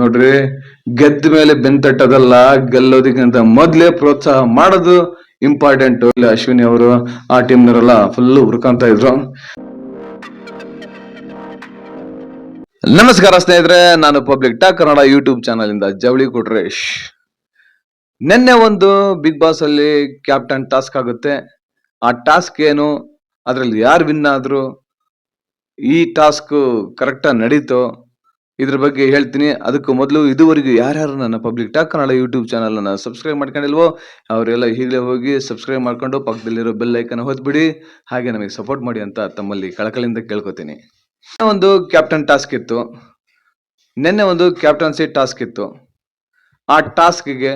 ನೋಡ್ರಿ, ಗೆದ್ದ ಮೇಲೆ ಬೆಂತಟ್ಟದಲ್ಲ ಗೆಲ್ಲೋದಕ್ಕಿಂತ ಮೊದ್ಲೇ ಪ್ರೋತ್ಸಾಹ ಮಾಡೋದು ಇಂಪಾರ್ಟೆಂಟ್ ಇಲ್ಲಿ ಅಶ್ವಿನಿ ಅವರು ಆ ಟೀಮ್ನವರೆಲ್ಲ ಫುಲ್ ಹುರ್ಕೊಂತ ಇದ್ರು. ನಮಸ್ಕಾರ ಸ್ನೇಹಿತರೆ, ನಾನು public talk Kannada YouTube channel ಇಂದ ಜವಳಿ ಕೊಟ್ರೇಶ್. ನಿನ್ನೆ ಒಂದು ಬಿಗ್ ಬಾಸ್ ಅಲ್ಲಿ ಕ್ಯಾಪ್ಟನ್ ಟಾಸ್ಕ್ ಆಗುತ್ತೆ. ಆ ಟಾಸ್ಕ್ ಏನು? ಅದ್ರಲ್ಲಿ ಯಾರು ವಿನ್ ಆದ್ರು? ಈ ಟಾಸ್ಕ್ ಕರೆಕ್ಟಾಗಿ ನಡೀತೋ? ಇದ್ರ ಬಗ್ಗೆ ಹೇಳ್ತೀನಿ. ಅದಕ್ಕೂ ಮೊದಲು ಇದುವರೆಗೂ ಯಾರ್ಯಾರು ನನ್ನ public talk Kannada YouTube channel ಅನ್ನ ಸಬ್ಸ್ಕ್ರೈಬ್ ಮಾಡ್ಕೊಂಡಿಲ್ವೋ, ಅವರೆಲ್ಲ ಈಗಲೇ ಹೋಗಿ ಸಬ್ಸ್ಕ್ರೈಬ್ ಮಾಡ್ಕೊಂಡು ಪಕ್ಕದಲ್ಲಿರೋ ಬೆಲ್ ಐಕನ್ ಹೊದ್ಬಿಡಿ ಹಾಗೆ ನಮಗೆ ಸಪೋರ್ಟ್ ಮಾಡಿ ಅಂತ ತಮ್ಮಲ್ಲಿ ಕಳಕಳಿಂದ ಕೇಳ್ಕೊತೀನಿ. ಒಂದು ಕ್ಯಾಪ್ಟನ್ ಟಾಸ್ಕ್ ಇತ್ತು. ನಿನ್ನೆ ಒಂದು ಕ್ಯಾಪ್ಟನ್ಸಿ ಟಾಸ್ಕ್ ಇತ್ತು. ಆ ಟಾಸ್ಕ್ಗೆ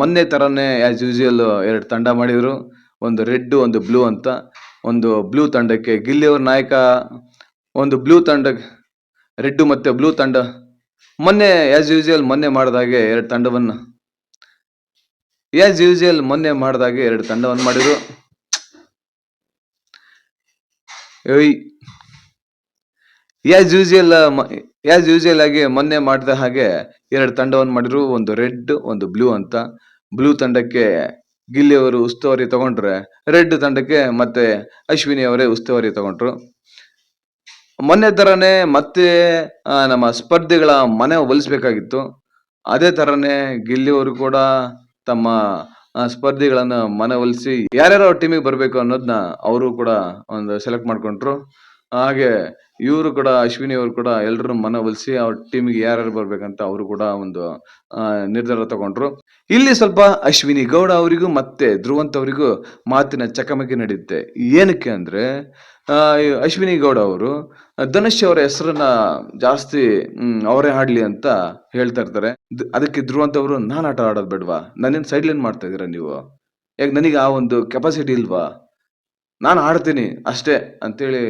ಮೊನ್ನೆ ಥರನೇ ಆ್ಯಸ್ ಯೂಶುವಲ್ ಎರಡು ತಂಡ ಮಾಡಿದರು. ಒಂದು ರೆಡ್, ಒಂದು ಬ್ಲೂ ಅಂತ. ಒಂದು ಬ್ಲೂ ತಂಡಕ್ಕೆ ಗಿಲ್ಲಿಯವ್ರ ನಾಯಕ, ಒಂದು ಬ್ಲೂ ತಂಡ ರೆಡ್ ಮತ್ತೆ ಬ್ಲೂ ತಂಡ. ಮೊನ್ನೆ ಆಸ್ ಯೂಶುವಲ್ ಮೊನ್ನೆ ಮಾಡಿದಾಗೆ ಎರಡು ತಂಡವನ್ನು. ಆಸ್ ಯೂಶುವಲ್ ಮೊನ್ನೆ ಮಾಡಿದಾಗೆ ಎರಡು ತಂಡವನ್ನು ಮಾಡಿದ್ರು. ಆಸ್ ಯೂಶುವಲ್ ಆಸ್ ಯೂಶುವಲ್ ಆಗಿ ಮೊನ್ನೆ ಮಾಡಿದ ಹಾಗೆ ಎರಡು ತಂಡವನ್ನು ಮಾಡಿದ್ರು. ಒಂದು ರೆಡ್, ಒಂದು ಬ್ಲೂ ಅಂತ. ಬ್ಲೂ ತಂಡಕ್ಕೆ ಗಿಲ್ಲಿ ಅವರು ಉಸ್ತುವಾರಿ ತಗೊಂಡ್ರೆ ರೆಡ್ ತಂಡಕ್ಕೆ ಮತ್ತೆ ಅಶ್ವಿನಿ ಅವರೇ ಉಸ್ತುವಾರಿ ತಗೊಂಡ್ರು. ಮೊನ್ನೆ ತರನೇ ಮತ್ತೆ ನಮ್ಮ ಸ್ಪರ್ಧಿಗಳ ಮನೆ ಒಲಿಸ್ಬೇಕಾಗಿತ್ತು. ಅದೇ ತರನೇ ಗಿಲ್ಲಿಯವರು ಕೂಡ ತಮ್ಮ ಸ್ಪರ್ಧಿಗಳನ್ನ ಮನೆ ಒಲಿಸಿ ಯಾರ್ಯಾರೋ ಟೀಮಿಗೆ ಬರಬೇಕು ಅನ್ನೋದನ್ನ ಅವರು ಕೂಡ ಒಂದು ಸೆಲೆಕ್ಟ್ ಮಾಡ್ಕೊಂಡ್ರು. ಹಾಗೆ ಇವರು ಕೂಡ, ಅಶ್ವಿನಿ ಅವರು ಕೂಡ ಎಲ್ಲರೂ ಮನ ಒಲಿಸಿ ಅವ್ರ ಟೀಮಿಗೆ ಯಾರ್ಯಾರು ಬರ್ಬೇಕಂತ ಅವರು ಕೂಡ ಒಂದು ನಿರ್ಧಾರ ತಗೊಂಡ್ರು. ಇಲ್ಲಿ ಸ್ವಲ್ಪ ಅಶ್ವಿನಿ ಗೌಡ ಅವರಿಗೂ ಮತ್ತೆ ಧ್ರುವಂತ ಅವರಿಗೂ ಮಾತಿನ ಚಕಮಕಿ ನಡೆಯುತ್ತೆ ಏನಕ್ಕೆ ಅಂದ್ರೆ ಅಶ್ವಿನಿ ಗೌಡ ಅವರು, ಧನುಷ್ ಅವರ ಹೆಸರನ್ನ ಜಾಸ್ತಿ ಅವರೇ ಆಡ್ಲಿ ಅಂತ ಹೇಳ್ತಾ ಇರ್ತಾರೆ. ಅದಕ್ಕೆ ಧ್ರುವಂತ ಅವರು, ನಾನ್ ಆಟ ಆಡೋದು ಬೇಡ್ವಾ? ನನ್ನ ಸೈಡ್ ಲೈನ್ ಮಾಡ್ತಾ ಇದ್ದೀರಾ ನೀವು? ಯಾಕೆ, ನನಗೆ ಆ ಒಂದು ಕೆಪಾಸಿಟಿ ಇಲ್ವಾ? ನಾನು ಆಡ್ತೀನಿ ಅಷ್ಟೇ ಅಂತೇಳಿ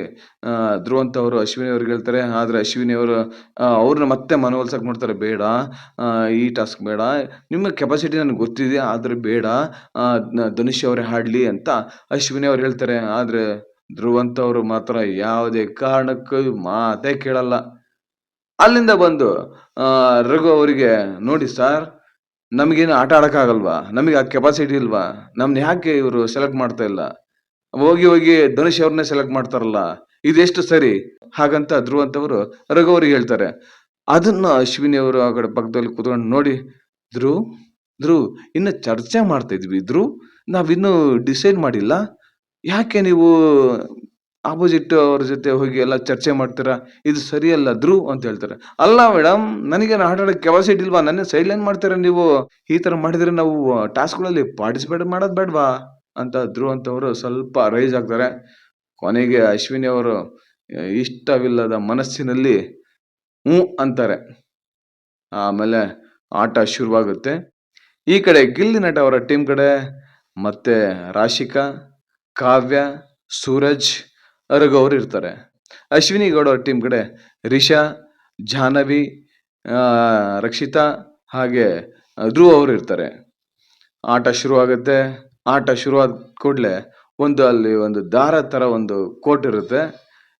ಧ್ರುವಂತ ಅವರು ಅಶ್ವಿನಿ ಅವ್ರಿಗೆ ಹೇಳ್ತಾರೆ. ಆದರೆ ಅಶ್ವಿನಿ ಅವರು ಅವ್ರನ್ನ ಮತ್ತೆ ಮನವೊಲ್ಸಕ್ಕೆ ನೋಡ್ತಾರೆ. ಬೇಡ ಈ ಟಾಸ್ಕ್ ಬೇಡ. ನಿಮ್ಮ ಕೆಪಾಸಿಟಿ ನನಗೆ ಗೊತ್ತಿದೆ, ಆದ್ರೆ ಬೇಡ. ಧನುಷ್ ಅವರೇ ಹಾಡಲಿ ಅಂತ ಅಶ್ವಿನಿ ಅವ್ರು ಹೇಳ್ತಾರೆ. ಆದರೆ ಧ್ರುವಂತ ಅವರು ಮಾತ್ರ ಯಾವುದೇ ಕಾರಣಕ್ಕೂ ಮಾತೇ ಕೇಳಲ್ಲ. ಅಲ್ಲಿಂದ ಬಂದು ರಘು ಅವರಿಗೆ ನೋಡಿ ಸರ್ ನಮಗೇನು ಆಟ ಆಡೋಕ್ಕಾಗಲ್ವಾ? ನಮಗೆ ಆ ಕೆಪಾಸಿಟಿ ಇಲ್ವಾ? ನಮ್ನ ಯಾಕೆ ಇವರು ಸೆಲೆಕ್ಟ್ ಮಾಡ್ತಾ ಇಲ್ಲ? ಹೋಗಿ ಹೋಗಿ ಧನುಷ್ ಅವ್ರನ್ನೇ ಸೆಲೆಕ್ಟ್ ಮಾಡ್ತಾರಲ್ಲ, ಇದೆಷ್ಟು ಸರಿ? ಹಾಗಂತ ಧ್ರುವಂತವರು ರಘು ಹೇಳ್ತಾರೆ. ಅದನ್ನ ಅಶ್ವಿನಿ ಅವರು ಆ ಕಡೆ ಪಕ್ಕದಲ್ಲಿ ಕುತ್ಕೊಂಡು ನೋಡಿ ಧ್ರುವ್ ಧ್ರುವ್ ಇನ್ನು ಚರ್ಚೆ ಮಾಡ್ತಾ ಇದ್ವಿ ಧ್ರುವ್ ನಾವಿನ್ನೂ ಡಿಸೈಡ್ ಮಾಡಿಲ್ಲ. ಯಾಕೆ ನೀವು ಆಪೋಸಿಟ್ ಅವ್ರ ಜೊತೆ ಹೋಗಿ ಎಲ್ಲ ಚರ್ಚೆ ಮಾಡ್ತೀರಾ? ಇದು ಸರಿಯಲ್ಲ ಧ್ರುವ್ ಅಂತ ಹೇಳ್ತಾರೆ. ಅಲ್ಲ ಮೇಡಮ್ ನನಗೆ ಆಟ ಆಡೋಕೆ ಕೆಪಾಸಿಟಿ ಇಲ್ವಾ? ನನ್ನ ಸೈಡ್ ಲೈನ್ ಮಾಡ್ತೀರಾ ನೀವು? ಈ ತರ ಮಾಡಿದ್ರೆ ನಾವು ಟಾಸ್ಕ್ಗಳಲ್ಲಿ ಪಾರ್ಟಿಸಿಪೇಟ್ ಮಾಡೋದು ಬೇಡವಾ? ಅಂತ ಧ್ರುವ್ ಅಂತವರು ಸ್ವಲ್ಪ ರೈಸ್ ಆಗ್ತಾರೆ. ಕೊನೆಗೆ ಅಶ್ವಿನಿ ಅವರು ಇಷ್ಟವಿಲ್ಲದ ಮನಸ್ಸಿನಲ್ಲಿ ಹ್ಞೂ ಅಂತಾರೆ. ಆಮೇಲೆ ಆಟ ಶುರುವಾಗುತ್ತೆ. ಈ ಕಡೆ ಗಿಲ್ಲಿ ನಟ ಅವರ ಟೀಮ್ ಕಡೆ ಮತ್ತೆ ರಾಶಿಕಾ, ಕಾವ್ಯ, ಸೂರಜ್, ಅರಗು ಅವರು ಇರ್ತಾರೆ. ಅಶ್ವಿನಿ ಗೌಡ ಅವ್ರ ಟೀಮ್ ಕಡೆ ರಿಷಾ, ಜಾಹ್ನವಿ ರಕ್ಷಿತಾ ಹಾಗೆ ಧ್ರುವ್ ಅವರು ಇರ್ತಾರೆ. ಆಟ ಶುರುವಾಗುತ್ತೆ. ಆಟ ಶುರುವಾದ ಕೂಡಲೇ ಒಂದು ಅಲ್ಲಿ ಒಂದು ದಾರ ತರ ಒಂದು ಕೋಟ್ ಇರುತ್ತೆ.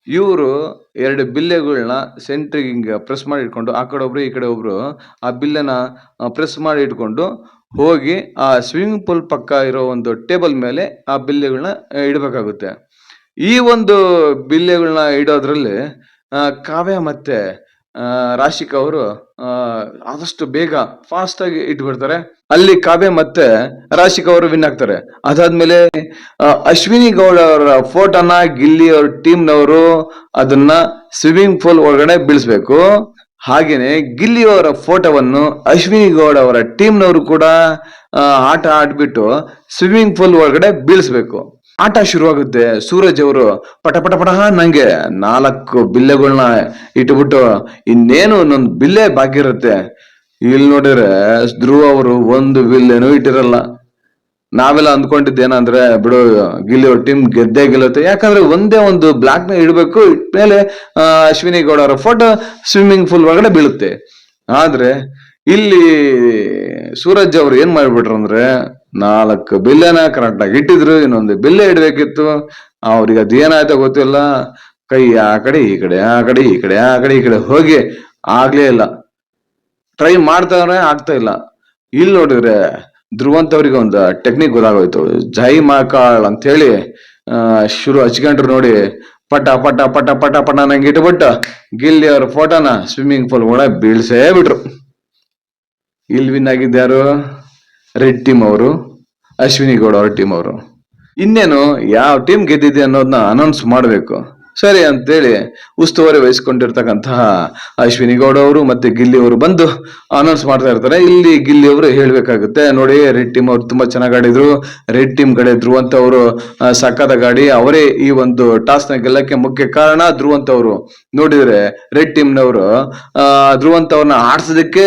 ಇವರು ಎರಡು ಬಿಲ್ಲೆಗಳನ್ನ ಸೆಂಟ್ರಿಗೆ ಹಿಂಗೆ ಪ್ರೆಸ್ ಮಾಡಿ ಇಟ್ಕೊಂಡು ಆ ಕಡೆ ಒಬ್ರು ಈ ಕಡೆ ಒಬ್ರು ಆ ಬಿಲ್ಲನ ಪ್ರೆಸ್ ಮಾಡಿ ಇಟ್ಕೊಂಡು ಹೋಗಿ ಆ ಸ್ವಿಮ್ಮಿಂಗ್ ಪೂಲ್ ಪಕ್ಕ ಇರೋ ಒಂದು ಟೇಬಲ್ ಮೇಲೆ ಆ ಬಿಲ್ಲೆಗಳನ್ನ ಇಡಬೇಕಾಗುತ್ತೆ. ಈ ಒಂದು ಬಿಲ್ಲೆಗಳನ್ನ ಇಡೋದ್ರಲ್ಲಿ ಕಾವ್ಯ ಮತ್ತೆ ರಾಶಿಕಾ ಅವರು ಆದಷ್ಟು ಬೇಗ ಫಾಸ್ಟ್ ಆಗಿ ಇಟ್ಬಿಡ್ತಾರೆ. ಅಲ್ಲಿ ಕಾವ್ಯ ಮತ್ತೆ ರಾಶಿಕ್ ಅವರು ವಿನ್ ಆಗ್ತಾರೆ. ಅದಾದ್ಮೇಲೆ ಅಶ್ವಿನಿ ಗೌಡ ಅವರ ಫೋಟೋನ ಗಿಲ್ಲಿ ಅವ್ರ ಟೀಮ್ನವರು ಅದನ್ನ ಸ್ವಿಮ್ಮಿಂಗ್ ಪೂಲ್ ಒಳಗಡೆ ಬೀಳಿಸ್ಬೇಕು. ಹಾಗೇನೆ ಗಿಲ್ಲಿ ಅವರ ಫೋಟೋವನ್ನು ಅಶ್ವಿನಿ ಗೌಡ ಅವರ ಟೀಮ್ನವರು ಕೂಡ ಆಟ ಆಡ್ಬಿಟ್ಟು ಸ್ವಿಮ್ಮಿಂಗ್ ಪೂಲ್ ಒಳಗಡೆ ಬೀಳಿಸ್ಬೇಕು. ಆಟ ಶುರುವಾಗುತ್ತೆ. ಸೂರಜ್ ಅವರು ಪಟ ಪಟ ಪಟ ನಂಗೆ ನಾಲ್ಕು ಬಿಲ್ಲೆಗಳನ್ನ ಇಟ್ಬಿಟ್ಟು, ಇನ್ನೇನು ಒಂದೊಂದು ಬಿಲ್ಲೆ ಬಾಕಿ ಇರುತ್ತೆ. ಇಲ್ಲಿ ನೋಡಿದ್ರೆ ಧ್ರುವ ಅವರು ಒಂದು ಬಿಲ್ಲೆನೂ ಇಟ್ಟಿರಲ್ಲ. ನಾವೆಲ್ಲ ಅಂದ್ಕೊಂಡಿದ್ದೇನಂದ್ರೆ, ಬಿಡು, ಗಿಲ್ಲಿ ಅವ್ರ ಟೀಮ್ ಗೆದ್ದೆ ಗೆಲ್ಲುತ್ತೆ. ಯಾಕಂದ್ರೆ ಒಂದೇ ಒಂದು ಬ್ಲಾಕ್ನ ಇಡಬೇಕು ಮೇಲೆ ಅಶ್ವಿನಿ ಗೌಡ ಅವರ ಫೋಟೋ ಸ್ವಿಮ್ಮಿಂಗ್ ಪೂಲ್ ಒಳಗಡೆ ಬೀಳುತ್ತೆ. ಆದ್ರೆ ಇಲ್ಲಿ ಸೂರಜ್ ಅವ್ರು ಏನ್ ಮಾಡ್ಬಿಟ್ರು ಅಂದ್ರೆ ನಾಲ್ಕು ಬಿಲ್ಲೆನ ಕರೆಕ್ಟ್ ಆಗಿ ಇಟ್ಟಿದ್ರು, ಇನ್ನೊಂದು ಬಿಲ್ಲೆ ಇಡಬೇಕಿತ್ತು. ಅವ್ರಿಗೆ ಅದು ಏನಾಯ್ತೋ ಗೊತ್ತಿಲ್ಲ. ಕೈ ಆ ಕಡೆ, ಈ ಕಡೆ, ಆ ಕಡೆ, ಈ ಕಡೆ, ಆ ಕಡೆ, ಈ ಕಡೆ ಹೋಗಿ ಆಗ್ಲೇ ಇಲ್ಲ. ಟ್ರೈ ಮಾಡ್ತಾವ್ರೆ ಆಗ್ತಾ ಇಲ್ಲ. ಇಲ್ಲಿ ನೋಡಿದ್ರೆ ಧ್ರುವಂತವ್ರಿಗೆ ಒಂದು ಟೆಕ್ನಿಕ್ ಗೊತ್ತಾಗೋಯ್ತು. ಜೈ ಮಾಕಾಳ್ ಅಂತ ಹೇಳಿ ಶುರು ಹಚ್ಕೊಂಡ್ರು ನೋಡಿ, ಪಟ ಪಟ ಪಟ ಪಟ ಪಟ ನಂಗೆ ಇಟ್ಬಿಟ್ಟು ಗಿಲ್ಲಿ ಅವ್ರ ಫೋಟೋನ ಸ್ವಿಮ್ಮಿಂಗ್ ಪೂಲ್ ಒಳಗೆ ಬೀಳ್ಸೇ ಬಿಟ್ರು. ಇಲ್ಲಿ ವಿನ್ ಆಗಿದ್ಯಾರು ರೆಡ್ ಟೀಮ್ ಅವರು, ಅಶ್ವಿನಿ ಗೌಡ ಅವ್ರ ಟೀಮ್ ಅವರು. ಇನ್ನೇನು, ಯಾವ ಟೀಮ್ ಗೆದ್ದಿದೆ ಅನ್ನೋದನ್ನ ಅನೌನ್ಸ್ ಮಾಡಬೇಕು. ಸರಿ ಅಂತೇಳಿ ಉಸ್ತುವಾರಿ ವಹಿಸ್ಕೊಂಡಿರ್ತಕ್ಕಂತಹ ಅಶ್ವಿನಿ ಗೌಡ ಅವರು ಮತ್ತೆ ಗಿಲ್ಲಿ ಅವರು ಬಂದು ಅನೌನ್ಸ್ ಮಾಡ್ತಾ ಇರ್ತಾರೆ. ಇಲ್ಲಿ ಗಿಲ್ಲಿ ಅವರು ಹೇಳ್ಬೇಕಾಗುತ್ತೆ, ನೋಡಿ ರೆಡ್ ಟೀಮ್ ಅವರು ತುಂಬಾ ಚೆನ್ನಾಗಿ ಆಡಿದ್ರು. ರೆಡ್ ಟೀಮ್ ಕಡೆ ಧ್ರುವಂತ ಅವರು ಸಕ್ಕದ ಗಾಡಿ. ಅವರೇ ಈ ಒಂದು ಟಾಸ್ನ ಗೆಲ್ಲಕ್ಕೆ ಮುಖ್ಯ ಕಾರಣ ಧ್ರುವಂತ ಅವರು. ನೋಡಿದ್ರೆ ರೆಡ್ ಟೀಮ್ ನವರು ಧ್ರುವಂತ ಅವ್ರನ್ನ ಆಡ್ಸೋದಕ್ಕೆ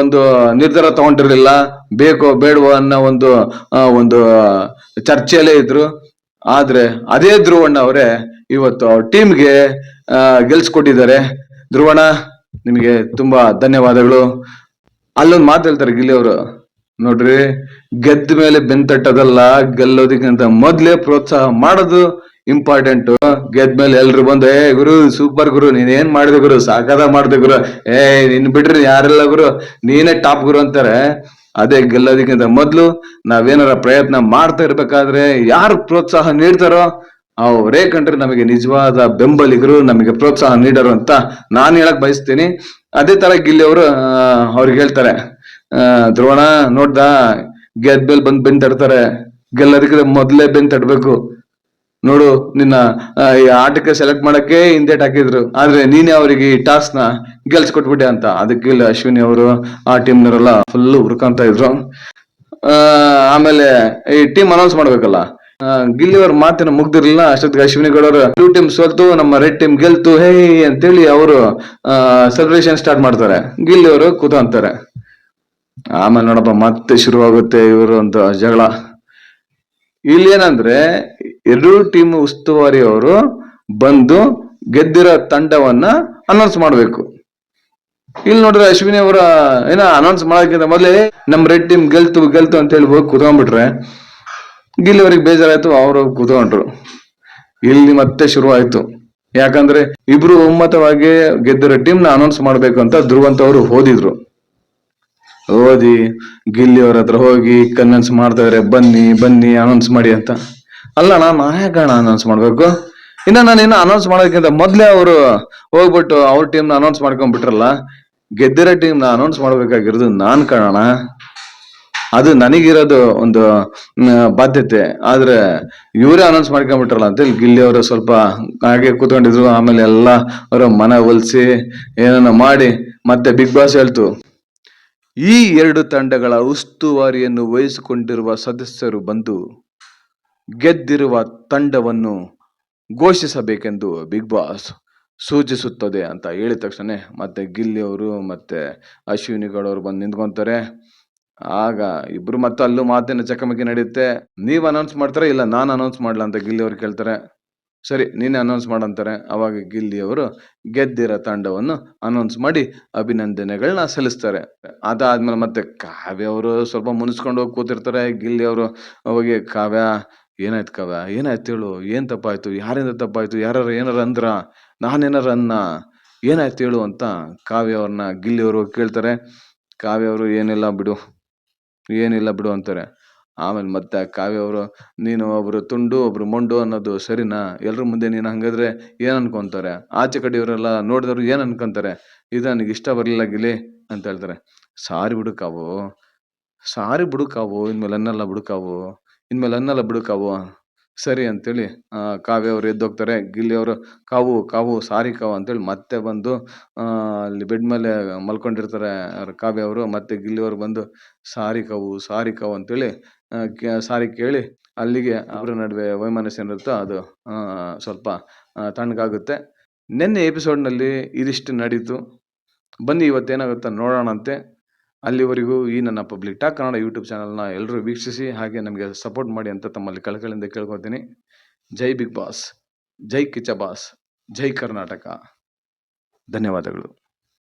ಒಂದು ನಿರ್ಧಾರ ತಗೊಂಡಿರ್ಲಿಲ್ಲ. ಬೇಕೋ ಬೇಡವೋ ಅನ್ನೋ ಒಂದು ಒಂದು ಚರ್ಚೆಯಲ್ಲೇ ಇದ್ರು. ಆದ್ರೆ ಅದೇ ಧ್ರುವಣ್ಣ ಅವರೇ ಇವತ್ತು ಅವ್ರ ಟೀಮ್ಗೆ ಗೆಲ್ಸ್ಕೊಟ್ಟಿದ್ದಾರೆ. ಧ್ರುವಣ ನಿಮಗೆ ತುಂಬಾ ಧನ್ಯವಾದಗಳು. ಅಲ್ಲೊಂದು ಮಾತು ಹೇಳ್ತಾರೆ ಗಿಲ್ಲಿ ಅವರು. ನೋಡ್ರಿ, ಗೆದ್ದ ಮೇಲೆ ಬೆಂತಟ್ಟದಲ್ಲ ಗೆಲ್ಲೋದಕ್ಕಿಂತ ಮೊದ್ಲೇ ಪ್ರೋತ್ಸಾಹ ಮಾಡೋದು ಇಂಪಾರ್ಟೆಂಟ್ ಗೆದ್ದ ಮೇಲೆ ಎಲ್ರು ಬಂದು, ಏ, ಗುರು ಸೂಪರ್ ಗುರು ನೀನ್ ಏನ್ ಮಾಡಿದೆ ಗುರು? ಸಾಕಾದ ಮಾಡಿದೆ ಗುರು? ಏ, ನಿನ್ ಬಿಡ್ರಿ, ಯಾರೆಲ್ಲ ಗುರು? ನೀನೇ ಟಾಪ್ ಗುರು ಅಂತಾರೆ. ಅದೇ ಗೆಲ್ಲೋದಕ್ಕಿಂತ ಮೊದ್ಲು ನಾವೇನಾರ ಪ್ರಯತ್ನ ಮಾಡ್ತಾ ಇರ್ಬೇಕಾದ್ರೆ ಯಾರು ಪ್ರೋತ್ಸಾಹ ನೀಡ್ತಾರೋ ಅವರೇ ಕಂಡ್ರೆ ನಮಗೆ ನಿಜವಾದ ಬೆಂಬಲಿಗರು, ನಮಗೆ ಪ್ರೋತ್ಸಾಹ ನೀಡರು ಅಂತ ನಾನು ಹೇಳಕ್ ಬಯಸ್ತೀನಿ. ಅದೇ ತರ ಗಿಲ್ಲಿ ಅವರು ಅವ್ರಿಗೆ ಹೇಳ್ತಾರೆ ಧ್ರುವಣ ನೋಡ್ದ ಗೆದ್ಮೇಲೆ ಬಂದ್ ಬೆನ್ ತಡ್ತಾರೆ ಗೆಲ್ಲೋದಕ್ಕೆ ಮೊದಲೇ ಬೆನ್ ತಡ್ಬೇಕು. ನೋಡು, ನಿನ್ನ ಈ ಆಟಕ್ಕೆ ಸೆಲೆಕ್ಟ್ ಮಾಡಕ್ಕೆ ಹಿಂದೇಟ್ ಹಾಕಿದ್ರು. ಆದ್ರೆ ನೀನೇ ಅವರಿಗೆ ಈ ಟಾಸ್ಕ್ನ ಗೆಲ್ಸ್ಕೊಟ್ಬಿಟ್ಟೆ ಅಂತ. ಅದಕ್ಕೆ ಇಲ್ಲಿ ಅಶ್ವಿನಿ ಅವರು, ಆ ಟೀಮ್ನವರೆಲ್ಲ ಫುಲ್ ಹುರ್ಕೊಂತ ಇದ್ರು. ಆಮೇಲೆ ಈ ಟೀಮ್ ಅನೌನ್ಸ್ ಮಾಡ್ಬೇಕಲ್ಲ? ಗಿಲ್ಲಿ ಅವ್ರ ಮಾತಿನ ಮುಗ್ದಿರ್ಲಿಲ್ಲ. ಅಷ್ಟೊತ್ತಿಗೆ ಅಶ್ವಿನಿ ಗೌಡರು ಬ್ಲೂ ಟೀಮ್ ಸೋಲ್ತು, ನಮ್ಮ ರೆಡ್ ಟೀಮ್ ಗೆಲ್ತು, ಹೇ ಅಂತೇಳಿ ಅವರು ಸೆಲೆಬ್ರೇಷನ್ ಸ್ಟಾರ್ಟ್ ಮಾಡ್ತಾರೆ. ಗಿಲ್ಲಿ ಅವರು ಕೂತ ಅಂತಾರೆ. ಆಮೇಲೆ ನೋಡಪ್ಪ, ಮತ್ತೆ ಶುರುವಾಗುತ್ತೆ ಇವರು ಅಂತ ಜಗಳ. ಇಲ್ಲಿ ಏನಂದ್ರೆ ಎರಡು ಟೀಮ್ ಉಸ್ತುವಾರಿ ಅವರು ಬಂದು ಗೆದ್ದಿರೋ ತಂಡವನ್ನ ಅನೌನ್ಸ್ ಮಾಡ್ಬೇಕು. ಇಲ್ಲಿ ನೋಡಿದ್ರೆ ಅಶ್ವಿನಿ ಅವರ ಏನ ಅನೌನ್ಸ್ ಮಾಡೋಕ್ಕಿಂತ ಮೊದಲೇ ನಮ್ ರೆಡ್ ಟೀಮ್ ಗೆಲ್ತು ಗೆಲ್ತು ಅಂತ ಹೇಳಿ ಹೋಗಿ ಕುತ್ಕೊಂಡ್ಬಿಟ್ರೆ ಗಿಲ್ಲಿ ಅವ್ರಿಗೆ ಬೇಜಾರಾಯ್ತು, ಅವರು ಕೂತ್ಕೊಂಡ್ರು. ಇಲ್ಲಿ ಮತ್ತೆ ಶುರು ಆಯ್ತು ಯಾಕಂದ್ರೆ ಇಬ್ರು ಒಮ್ಮತವಾಗಿ ಗೆದ್ದಿರೋ ಟೀಮ್ನ ಅನೌನ್ಸ್ ಮಾಡ್ಬೇಕು ಅಂತ ಧ್ರುವಂತ ಅವರು ಓದಿದ್ರು. ಓದಿ, ಗಿಲ್ಲಿ ಅವ್ರ ಹತ್ರ ಹೋಗಿ ಕನ್ವಿನ್ಸ್ ಮಾಡ್ತಾ ಇದಾರೆ, ಬನ್ನಿ ಬನ್ನಿ ಅನೌನ್ಸ್ ಮಾಡಿ ಅಂತ. ಅಲ್ಲ, ನಾನು ಯಾಕಣ ಅನೌನ್ಸ್ ಮಾಡ್ಬೇಕು? ಇನ್ನ ನಾನು ಇನ್ನ ಅನೌನ್ಸ್ ಮಾಡೋದಕ್ಕಿಂತ ಮೊದ್ಲೇ ಅವರು ಹೋಗ್ಬಿಟ್ಟು ಅವ್ರ ಟೀಮ್ನ ಅನೌನ್ಸ್ ಮಾಡ್ಕೊಂಡ್ಬಿಟ್ರಲ್ಲ, ಗೆದ್ದಿರೋ ಟೀಮ್ನ ಅನೌನ್ಸ್ ಮಾಡ್ಬೇಕಾಗಿರೋದು ನಾನ್ ಕಾಣೋಣ ಅದು ನನಗಿರೋದು ಒಂದು ಬಾಧ್ಯತೆ. ಆದ್ರೆ ಇವರೇ ಅನೌನ್ಸ್ ಮಾಡ್ಕೊಂಡ್ಬಿಟ್ರಲ್ಲ ಅಂತ ಹೇಳಿ ಗಿಲ್ಲಿ ಅವರು ಸ್ವಲ್ಪ ಹಾಗೆ ಕೂತ್ಕೊಂಡಿದ್ರು. ಆಮೇಲೆ ಎಲ್ಲ ಅವರ ಮನ ಒಲಿಸಿ ಏನನ್ನ ಮಾಡಿ ಮತ್ತೆ ಬಿಗ್ ಬಾಸ್ ಹೇಳ್ತು. ಈ ಎರಡು ತಂಡಗಳ ಉಸ್ತುವಾರಿಯನ್ನು ವಹಿಸಿಕೊಂಡಿರುವ ಸದಸ್ಯರು ಬಂದು ಗೆದ್ದಿರುವ ತಂಡವನ್ನು ಘೋಷಿಸಬೇಕೆಂದು ಬಿಗ್ ಬಾಸ್ ಸೂಚಿಸುತ್ತದೆ ಅಂತ ಹೇಳಿದ ತಕ್ಷಣ ಮತ್ತೆ ಗಿಲ್ಲಿ ಅವರು ಮತ್ತೆ ಅಶ್ವಿನಿಗಳವರು ಬಂದು ನಿಂತ್ಕೊಂತಾರೆ. ಆಗ ಇಬ್ರು ಮತ್ತೆ ಅಲ್ಲೂ ಮಾತಿನ ಚಕಮಕಿ ನಡೆಯುತ್ತೆ. ನೀವ್ ಅನೌನ್ಸ್ ಮಾಡ್ತಾರೆ? ಇಲ್ಲ, ನಾನು ಅನೌನ್ಸ್ ಮಾಡ್ಲಾ ಅಂತ ಗಿಲ್ಲಿ ಅವ್ರು ಕೇಳ್ತಾರೆ. ಸರಿ ನೀನೇ ಅನೌನ್ಸ್ ಮಾಡಂತಾರೆ ಅವಾಗ ಗಿಲ್ಲಿ ಅವರು ಗೆದ್ದಿರೋ ತಂಡವನ್ನು ಅನೌನ್ಸ್ ಮಾಡಿ ಅಭಿನಂದನೆಗಳನ್ನ ಸಲ್ಲಿಸ್ತಾರೆ. ಅದಾದ್ಮೇಲೆ ಮತ್ತೆ ಕಾವ್ಯ ಅವರು ಸ್ವಲ್ಪ ಮುನಿಸ್ಕೊಂಡು ಹೋಗಿ ಕೂತಿರ್ತಾರೆ. ಗಿಲ್ಲಿ ಅವರು ಹೋಗಿ, ಕಾವ್ಯ, ಏನಾಯ್ತು ಕಾವ್ಯ? ಏನಾಯ್ತು ಹೇಳು? ಏನ್ ತಪ್ಪಾಯ್ತು? ಯಾರಿಂದ ತಪ್ಪಾಯ್ತು? ಯಾರು ಏನಾರ ಅಂದ್ರ? ನಾನೇನಾರ ಅನ್ನ? ಏನಾಯ್ತು ಹೇಳು ಅಂತ ಕಾವ್ಯ ಅವ್ರನ್ನ ಗಿಲ್ಲಿ ಅವರು ಕೇಳ್ತಾರೆ. ಕಾವ್ಯ ಅವರು ಏನಿಲ್ಲ ಬಿಡು. ಏನಿಲ್ಲ ಬಿಡು ಅಂತಾರೆ. ಆಮೇಲೆ ಮತ್ತೆ ಕಾವ್ಯ ಅವರು, ನೀನು ಒಬ್ರು ತುಂಡು, ಒಬ್ರು ಮೊಂಡು ಅನ್ನೋದು ಸರಿನಾ? ಎಲ್ಲರ ಮುಂದೆ ನೀನು ಹಂಗಾದ್ರೆ ಏನು ಅನ್ಕೊಂತಾರೆ? ಆಚೆ ಕಡೆಯವರೆಲ್ಲ ನೋಡಿದವ್ರು ಏನು ಅನ್ಕೊಂತಾರೆ? ಇದು ನನಗೆ ಇಷ್ಟ ಬರಲಿಲ್ಲ ಗಿಲಿ ಅಂತ ಹೇಳ್ತಾರೆ. ಸಾರಿ ಬಿಡುಕಾವು ಸಾರಿ ಬಿಡುಕಾವು ಇನ್ಮೇಲೆ ಅನ್ನಲ್ಲ ಬಿಡುಕಾವು ಇನ್ಮೇಲೆ ಅನ್ನಲ್ಲ ಬಿಡು ಕಾವು ಸರಿ ಅಂತೇಳಿ ಕಾವ್ಯ ಅವ್ರು ಎದ್ದೋಗ್ತಾರೆ ಗಿಲ್ಲಿ ಅವರು, ಕಾವು ಕಾವು ಸಾರಿ ಕಾವು ಅಂತೇಳಿ ಮತ್ತೆ ಬಂದು ಅಲ್ಲಿ ಬೆಡ್ ಮೇಲೆ ಮಲ್ಕೊಂಡಿರ್ತಾರೆ ಕಾವ್ಯ ಅವರು. ಮತ್ತೆ ಗಿಲ್ಲಿ ಅವರು ಬಂದು, ಸಾರಿ ಕಾವು ಸಾರಿ ಕಾವು ಅಂತೇಳಿ ಸಾರಿ ಕೇಳಿ, ಅಲ್ಲಿಗೆ ಅವರ ನಡುವೆ ವೈಮನಸ್ಸು ಏನಿರುತ್ತೋ ಅದು ಸ್ವಲ್ಪ ತಣ್ಣಗಾಗುತ್ತೆ. ನಿನ್ನೆ ಎಪಿಸೋಡ್ನಲ್ಲಿ ಇದಿಷ್ಟು ನಡೀತು. ಬನ್ನಿ, ಇವತ್ತೇನಾಗುತ್ತೆ ನೋಡೋಣಂತೆ. ಅಲ್ಲಿವರೆಗೂ ಈ ನನ್ನ ಪಬ್ಲಿಕ್ ಟಾಕ್ ಕನ್ನಡ ಯೂಟ್ಯೂಬ್ ಚಾನಲ್ನ ಎಲ್ಲರೂ ವೀಕ್ಷಿಸಿ ಹಾಗೆ ನಮಗೆ ಸಪೋರ್ಟ್ ಮಾಡಿ ಅಂತ ತಮ್ಮಲ್ಲಿ ಕಳಕಳಿಯಿಂದ ಕೇಳ್ಕೊತೀನಿ ಜೈ ಬಿಗ್ ಬಾಸ್ ಜೈ ಕಿಚ್ಚ ಬಾಸ್ ಜೈ ಕರ್ನಾಟಕ ಧನ್ಯವಾದಗಳು.